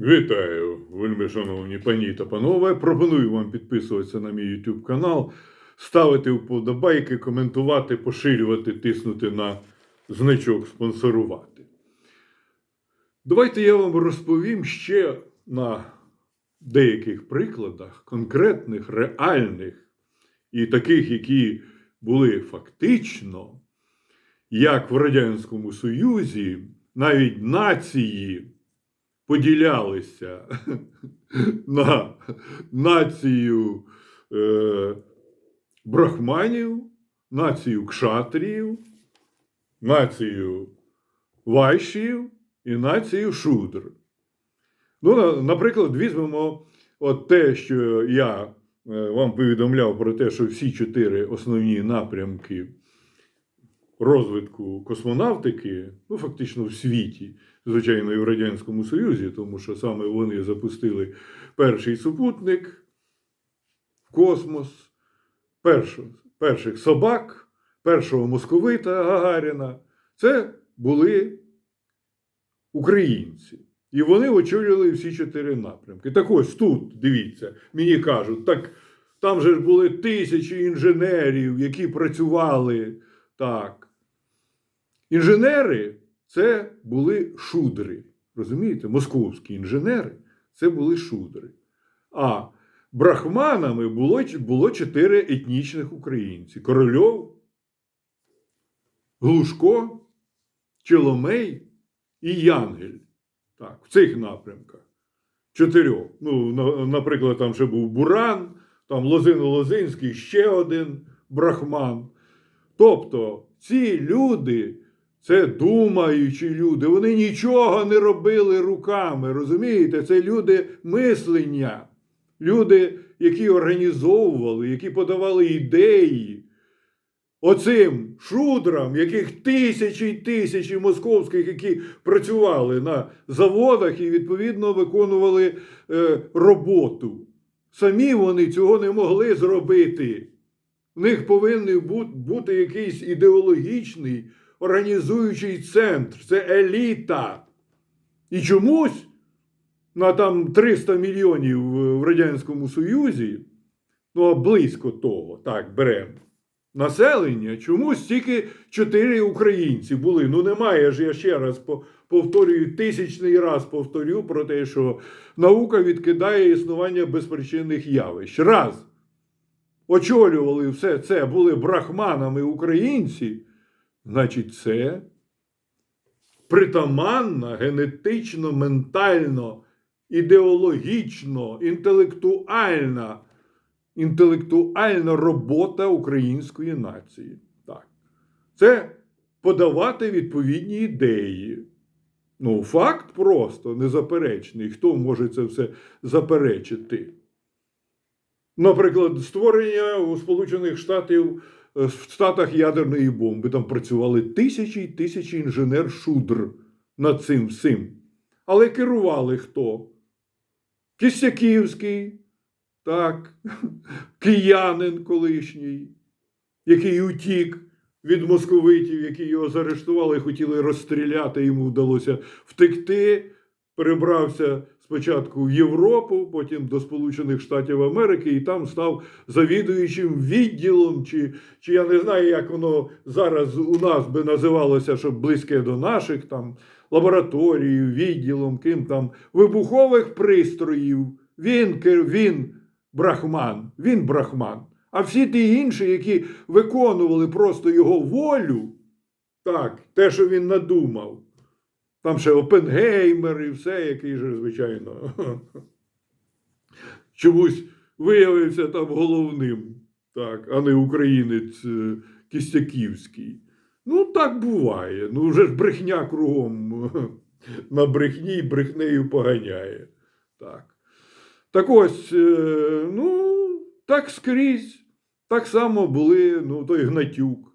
Вітаю, вельми шановні пані та панове. Пропоную вам підписуватися на мій YouTube канал, ставити вподобайки, коментувати, поширювати, тиснути на значок спонсорувати. Давайте я вам розповім ще на деяких прикладах, конкретних, реальних і таких, які були фактично, як в Радянському Союзі навіть нації поділялися на націю е, брахманів, націю кшатріїв, націю вайшів і націю шудр. Ну, наприклад, візьмемо от те, що я е, вам повідомляв про те, що всі чотири основні напрямки розвитку космонавтики, ну фактично в світі, звичайно, і в Радянському Союзі, тому що саме вони запустили перший супутник в космос, перших, перших собак, першого московита Гагаріна. Це були українці. І вони очолювали всі чотири напрямки. Так ось тут, дивіться, мені кажуть, так там же ж були тисячі інженерів, які працювали так. Інженери це були шудри. Розумієте? Московські інженери це були шудри. А брахманами було, було чотири етнічних українці: Корольов, Глушко, Челомей і Янгель. Так, в цих напрямках. Чотирьох. Ну, на- наприклад, там ще був Буран, там Лозино-Лозинський, ще один брахман. Тобто ці люди, це думаючі люди, вони нічого не робили руками. Розумієте? Це люди мислення, люди, які організовували, які подавали ідеї. Оцим шудрам, яких тисячі й тисячі московських, які працювали на заводах і відповідно виконували е, роботу. Самі вони цього не могли зробити. В них повинен бути якийсь ідеологічний організуючий центр. Це еліта. І чомусь на там 300 мільйонів в Радянському Союзі, ну а близько того, так, беремо. Населення чомусь тільки чотири українці були. Ну немає ж, я ще раз повторюю, тисячний раз повторю про те, що наука відкидає існування безпричинних явищ. Раз очолювали все це, були брахманами українці, значить, це притаманна генетично, ментально, ідеологічно, інтелектуальна, інтелектуальна робота української нації. Так. Це подавати відповідні ідеї. Ну, факт просто незаперечний. Хто може це все заперечити? Наприклад, створення у Сполучених Штатів е, в Штатах ядерної бомби. Там працювали тисячі й тисячі інженер-шудр над цим всім. Але керували хто? Кістяківський, так, киянин колишній, який утік від московитів, які його заарештували, хотіли розстріляти. Йому вдалося втекти, перебрався спочатку в Європу, потім до Сполучених Штатів Америки, і там став завідуючим відділом, чи, чи я не знаю, як воно зараз у нас би називалося, щоб близьке до наших там лабораторією, відділом, ким там вибухових пристроїв. Він, він брахман, він брахман. А всі ті інші, які виконували просто його волю, так, те, що він надумав. Там ще Опенгеймер і все, який же, звичайно, чомусь виявився там головним, так, а не українець е, Кістяківський. Ну, так буває. Ну, вже ж брехня кругом на брехні і брехнею поганяє. Так. Так ось, е, ну, так скрізь. Так само були, ну, той Гнатюк.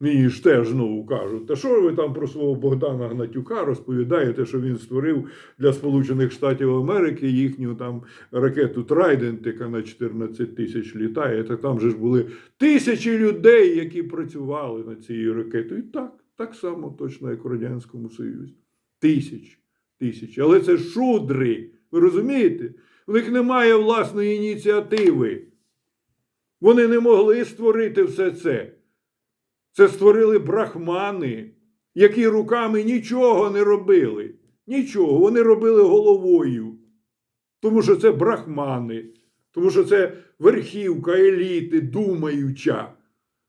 Мені ж теж знову кажуть, та що ви там про свого Богдана Гнатюка розповідаєте, що він створив для Сполучених Штатів Америки їхню там ракету Трайдент, яка на 14 тисяч літає. Та там же ж були тисячі людей, які працювали над цією ракетою. І так, так само точно, як у Радянському Союзі. Тисяч, тисяч. Але це шудри, Ви розумієте? У них немає власної ініціативи. Вони не могли створити все це. Це створили брахмани, які руками нічого не робили. Нічого. Вони робили головою. Тому що це брахмани, тому що це верхівка еліти, думаюча.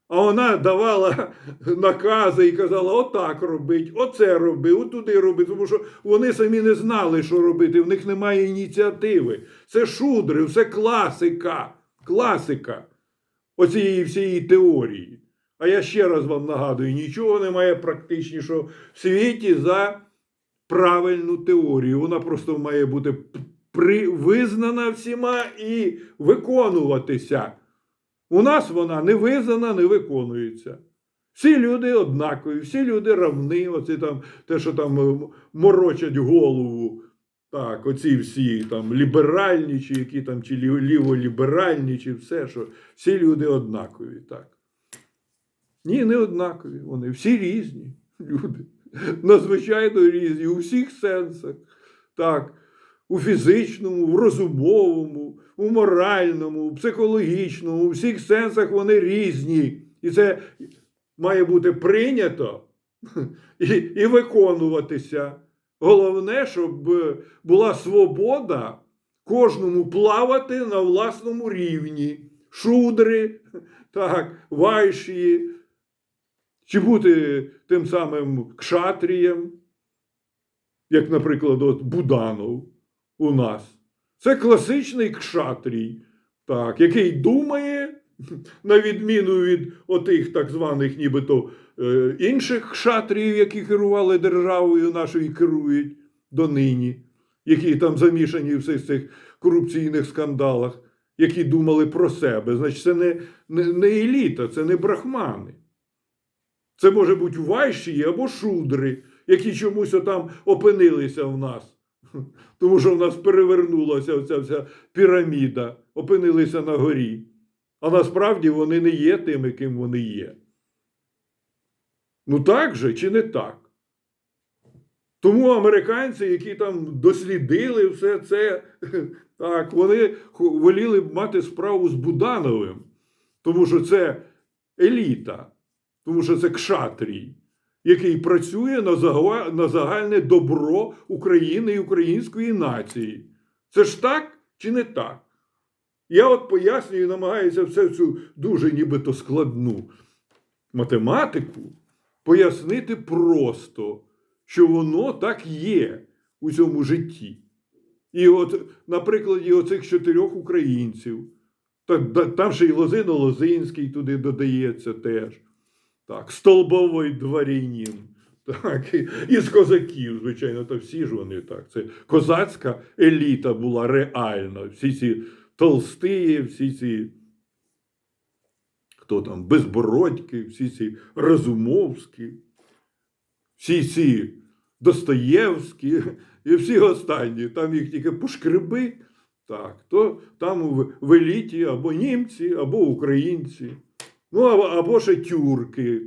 А вона давала накази і казала: отак робить, оце роби, отуди роби. Тому що вони самі не знали, що робити. В них немає ініціативи. Це шудри, все класика. Класика оцієї всієї теорії. А я ще раз вам нагадую: нічого немає практичнішого в світі за правильну теорію. Вона просто має бути визнана всіма і виконуватися. У нас вона не визнана, не виконується. Всі люди однакові, всі люди равні. Оці там, те, що там морочать голову. Так, оці всі там ліберальні, чи які там, чи ліволіберальні, чи все, що всі люди однакові. Так. Ні, не однакові. Вони всі різні люди. Надзвичайно різні у всіх сенсах. Так, у фізичному, в розумовому, у моральному, у психологічному, у всіх сенсах вони різні. І це має бути прийнято і, і виконуватися. Головне, щоб була свобода кожному плавати на власному рівні. Шудри, так, вайші, чи бути тим самим кшатрієм, як, наприклад, от Буданов у нас. Це класичний кшатрій, так, який думає, на відміну від отих так званих нібито е, інших кшатріїв, які керували державою нашою і керують донині, які там замішані в всіх цих корупційних скандалах, які думали про себе. Значить, це не, не, не еліта, це не брахмани. Це може бути вайші або шудри, які чомусь там опинилися в нас. Тому що в нас перевернулася оця вся піраміда, опинилися на горі. А насправді вони не є тими, ким вони є. Ну так же чи не так? Тому американці, які там дослідили все це, так, вони воліли б мати справу з Будановим, тому що це еліта, тому що це кшатрій, який працює на, загальне добро України і української нації. Це ж так чи не так? Я от пояснюю намагаюся все цю дуже нібито складну математику пояснити просто, що воно так є у цьому житті. І от на прикладі оцих чотирьох українців, там ще й Лозино Лозинський туди додається теж. Так, столбовий дворянин. Так, і, і з козаків, звичайно, то всі ж вони так. Це козацька еліта була реальна. Всі ці толстиї, всі ці хто там, безбородьки, всі ці Разумовські, всі ці Достоєвські і всі останні. Там їх тільки пошкреби, так, то там в еліті або німці, або українці, ну або, ще тюрки,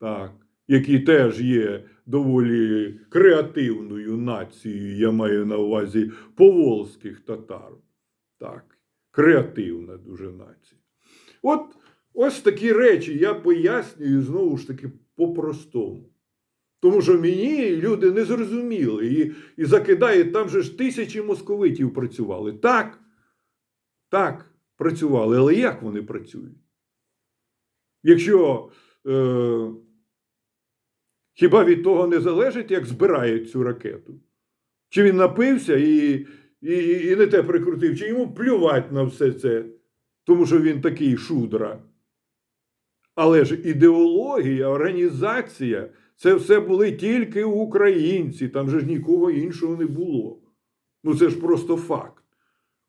так, які теж є доволі креативною нацією, я маю на увазі поволзьких татар. Так, креативна дуже нація. От ось такі речі я пояснюю знову ж таки по-простому. Тому що мені люди не зрозуміли і, і закидають, там же ж тисячі московитів працювали. Так, так, працювали, але як вони працюють? Якщо е, хіба від того не залежить, як збирають цю ракету? Чи він напився і, і, і не те прикрутив, чи йому плювать на все це, тому що він такий шудра. Але ж ідеологія, організація це все були тільки українці, там же ж нікого іншого не було. Ну це ж просто факт.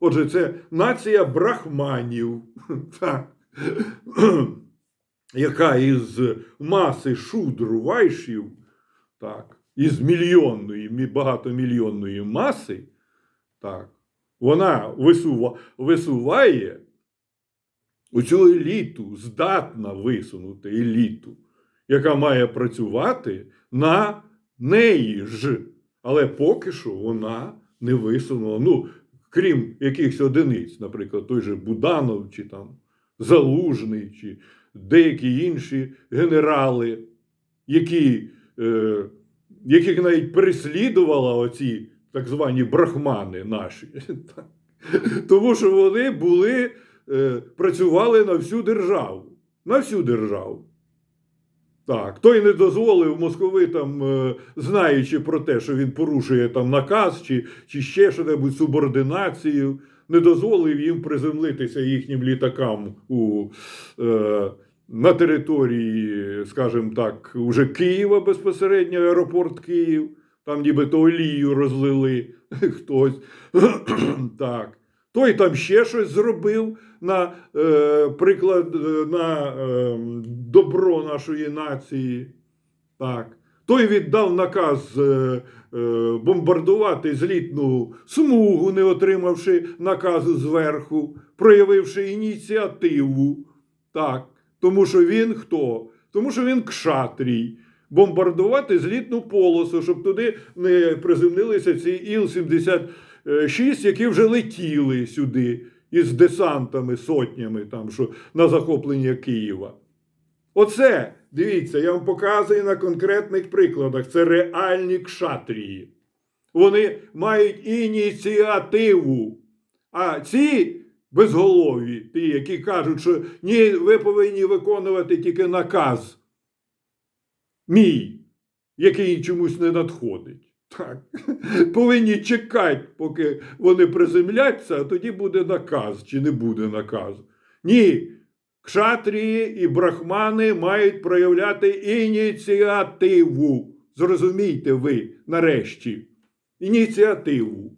Отже, це нація брахманів, яка із маси шудру вайшів, так, із мільйонної, багатомільйонної маси, так, вона висува, висуває оцю еліту, здатна висунути еліту, яка має працювати на неї ж. Але поки що вона не висунула. Ну, крім якихось одиниць, наприклад, той же Буданов чи там Залужний, чи деякі інші генерали, які, е, яких навіть переслідувала оці так звані брахмани наші. Тому що вони були, е, працювали на всю державу. На всю державу. Так, той не дозволив московитам, е, знаючи про те, що він порушує там наказ чи, чи ще що-небудь субординацію, не дозволив їм приземлитися їхнім літакам у, е, на території, скажімо так, уже Києва безпосередньо аеропорт Київ. Там нібито олію розлили хтось. так. Той там ще щось зробив на е, приклад е, на е, добро нашої нації. Так. Той віддав наказ е, е, бомбардувати злітну смугу, не отримавши наказу зверху, проявивши ініціативу. Так. Тому що він хто? Тому що він кшатрій. Бомбардувати злітну полосу, щоб туди не приземлилися ці Іл-76, які вже летіли сюди із десантами, сотнями, там, що на захоплення Києва. Оце, дивіться, я вам показую на конкретних прикладах. Це реальні кшатрії. Вони мають ініціативу. А ці безголові, ті, які кажуть, що ні, ви повинні виконувати тільки наказ мій, який чомусь не надходить. Так. Повинні чекати, поки вони приземляться, а тоді буде наказ чи не буде наказу. Ні. Кшатрії і брахмани мають проявляти ініціативу. Зрозумійте ви нарешті. Ініціативу.